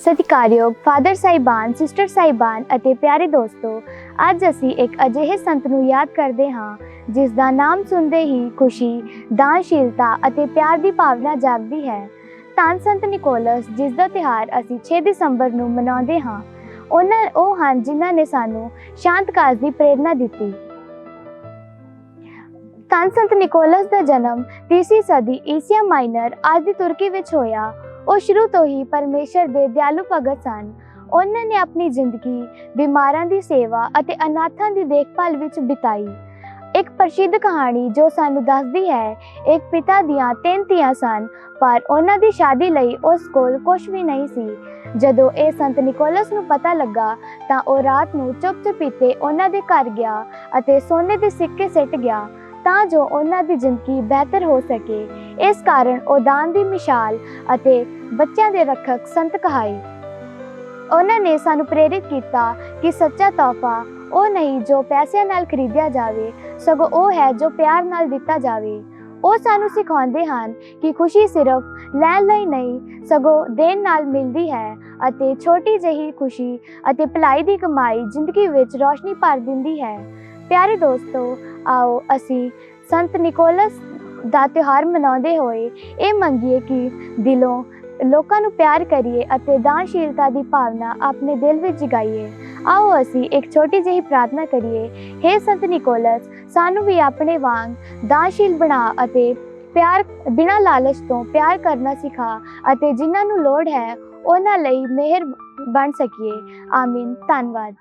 ਸਤਿਕਾਰਯੋਗ ਫਾਦਰ ਸਾਹਿਬਾਨ, ਸਿਸਟਰ ਸਾਹਿਬਾਨ ਅਤੇ ਪਿਆਰੇ ਦੋਸਤੋ, ਅੱਜ ਅਸੀਂ ਇੱਕ ਅਜਿਹੇ ਸੰਤ ਨੂੰ ਯਾਦ ਕਰਦੇ ਹਾਂ, ਜਿਸ ਦਾ ਨਾਮ ਸੁਣਦੇ ਹੀ ਖੁਸ਼ੀ, ਦਾਨਸ਼ੀਲਤਾ ਅਤੇ ਪਿਆਰ ਦੀ ਭਾਵਨਾ ਜਾਗਦੀ ਹੈ। ਧੰਨ ਸੰਤ ਨਿਕੋਲਸ, ਜਿਸ ਦਾ ਤਿਹਾਰ ਅਸੀਂ 6 ਦਸੰਬਰ ਨੂੰ ਮਨਾਉਂਦੇ ਹਾਂ, ਉਹਨਾਂ ਉਹ ਹਨ ਜਿਨ੍ਹਾਂ ਨੇ ਸਾਨੂੰ ਸ਼ਾਂਤ ਕਾਜ ਦੀ ਪ੍ਰੇਰਣਾ ਦਿੱਤੀ। ਧੰਨ ਸੰਤ ਨਿਕੋਲਸ ਦਾ ਜਨਮ ਤੀਸਰੀ ਸਦੀ ਏਸ਼ੀਆ ਮਾਈਨਰ ਅੱਜ ਦੀ ਤੁਰਕੀ ਵਿੱਚ ਹੋਇਆ। ਉਹ ਸ਼ੁਰੂ ਤੋਂ ਹੀ ਪਰਮੇਸ਼ਰ ਦੇ ਦਿਆਲੂ ਭਗਤ ਸਨ। ਉਹਨਾਂ ਨੇ ਆਪਣੀ ਜ਼ਿੰਦਗੀ, ਬਿਮਾਰਾਂ ਦੀ ਸੇਵਾ ਅਤੇ ਅਨਾਥਾਂ ਦੀ ਦੇਖਭਾਲ ਵਿੱਚ ਬਿਤਾਈ। ਇੱਕ ਪ੍ਰਸਿੱਧ ਕਹਾਣੀ ਜੋ ਸਾਨੂੰ ਦੱਸਦੀ ਹੈ, ਇੱਕ ਪਿਤਾ ਦੀਆਂ ਤਿੰਨ ਧੀਆਂ ਸਨ, ਪਰ ਉਹਨਾਂ ਦੀ ਸ਼ਾਦੀ ਲਈ ਉਸ ਕੋਲ ਕੁਝ ਵੀ ਨਹੀਂ ਸੀ। ਜਦੋਂ ਇਹ ਸੰਤ ਨਿਕੋਲਸ ਨੂੰ ਪਤਾ ਲੱਗਾ, ਤਾਂ ਉਹ ਰਾਤ ਨੂੰ ਚੁੱਪ-ਚੁਪੀਤੇ ਉਹਨਾਂ ਦੇ ਘਰ ਗਿਆ ਅਤੇ ਸੋਨੇ ਦੇ ਸਿੱਕੇ ਸਿੱਟ ਗਿਆ, ਤਾਂ ਜੋ ਉਹਨਾਂ ਦੀ ਜ਼ਿੰਦਗੀ ਬਿਹਤਰ ਹੋ ਸਕੇ। ਇਸ ਕਾਰਨ ਉਹ ਦਾਨ ਦੀ ਮਿਸਾਲ ਅਤੇ ਬੱਚਿਆਂ ਦੇ ਰੱਖਕ ਸੰਤ ਕਹਾਏ ਉਹਨਾਂ ਨੇ ਸਾਨੂੰ ਪ੍ਰੇਰਿਤ ਕੀਤਾ ਕਿ ਸੱਚਾ ਤੋਹਫਾ ਉਹ ਨਹੀਂ ਜੋ ਪੈਸਿਆਂ ਨਾਲ ਖਰੀਦਿਆ ਜਾਵੇ, ਸਗੋਂ ਉਹ ਹੈ ਜੋ ਪਿਆਰ ਨਾਲ ਦਿੱਤਾ ਜਾਵੇ। ਉਹ ਸਾਨੂੰ ਸਿਖਾਉਂਦੇ ਹਨ ਕਿ ਖੁਸ਼ੀ ਸਿਰਫ ਲੈਣ ਲਈ ਨਹੀਂ, ਸਗੋਂ ਦੇਣ ਨਾਲ ਮਿਲਦੀ ਹੈ ਅਤੇ ਛੋਟੀ ਜਿਹੀ ਖੁਸ਼ੀ ਅਤੇ ਭਲਾਈ ਦੀ ਕਮਾਈ ਜ਼ਿੰਦਗੀ ਵਿੱਚ ਰੋਸ਼ਨੀ ਭਰ ਦਿੰਦੀ ਹੈ। ਪਿਆਰੇ ਦੋਸਤੋ, ਆਓ ਅਸੀਂ ਸੰਤ ਨਿਕੋਲਸ ਦਾ ਤਿਉਹਾਰ ਮਨਾਉਂਦੇ ਹੋਏ ਇਹ ਮੰਗੀਏ ਕਿ ਦਿਲੋਂ ਲੋਕਾਂ ਨੂੰ ਪਿਆਰ ਕਰੀਏ ਅਤੇ ਦਾਨਸ਼ੀਲਤਾ ਦੀ ਭਾਵਨਾ ਆਪਣੇ ਦਿਲ ਵਿੱਚ ਜਗਾਈਏ। ਆਓ ਅਸੀਂ ਇੱਕ ਛੋਟੀ ਜਿਹੀ ਪ੍ਰਾਰਥਨਾ ਕਰੀਏ हे ਸੰਤ ਨਿਕੋਲਸ, ਸਾਨੂੰ ਵੀ ਆਪਣੇ ਵਾਂਗ ਦਾਨਸ਼ੀਲ ਬਣਾ ਅਤੇ ਪਿਆਰ, ਬਿਨਾਂ ਲਾਲਚ ਤੋਂ ਪਿਆਰ ਕਰਨਾ ਸਿਖਾ ਅਤੇ ਜਿਨ੍ਹਾਂ ਨੂੰ ਲੋੜ ਹੈ, ਉਹਨਾਂ ਲਈ ਮਿਹਰ ਬਣ ਸਕੀਏ। ਆਮੀਨ। ਧੰਨਵਾਦ।